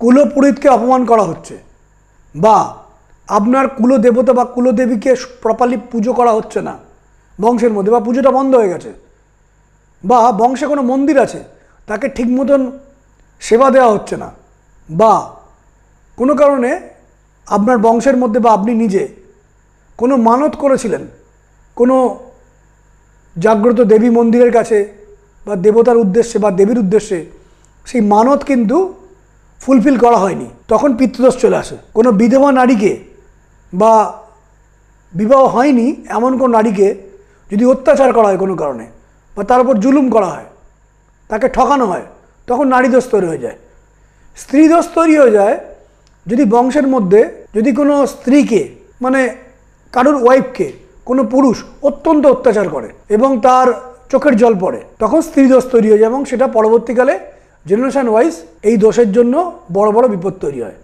কুলপুরোহিতকে অপমান করা হচ্ছে বা আপনার কুলদেবতা বা কুলদেবীকে প্রপারলি পুজো করা হচ্ছে না বংশের মধ্যে বা পুজোটা বন্ধ হয়ে গেছে বা বংশে কোনো মন্দির আছে তাকে ঠিক মতন সেবা দেওয়া হচ্ছে না বা কোনো কারণে আপনার বংশের মধ্যে বা আপনি নিজে কোনো মানত করেছিলেন, কোনো জাগ্রত দেবী মন্দিরের কাছে বা দেবতার উদ্দেশ্যে বা দেবীর উদ্দেশ্যে, সেই মানত কিন্তু ফুলফিল করা হয়নি, তখন পিতৃদোষ চলে আসে। কোনো বিধবা নারীকে বা বিবাহ হয়নি এমন কোনো নারীকে যদি অত্যাচার করা হয় কোনো কারণে বা তার উপর জুলুম করা হয়, তাকে ঠকানো হয়, তখন নারী দোষ তৈরি হয়ে যায়। স্ত্রী দোষ তৈরি হয়ে যায় যদি বংশের মধ্যে যদি কোনো স্ত্রীকে মানে কারোর ওয়াইফকে কোনো পুরুষ অত্যন্ত অত্যাচার করে এবং তার চোখের জল পড়ে, তখন স্ত্রী দোষ তৈরি হয়ে যায় এবং সেটা পরবর্তীকালে জেনারেশন ওয়াইজ এই দোষের জন্য বড় বড় বিপদ তৈরি হয়।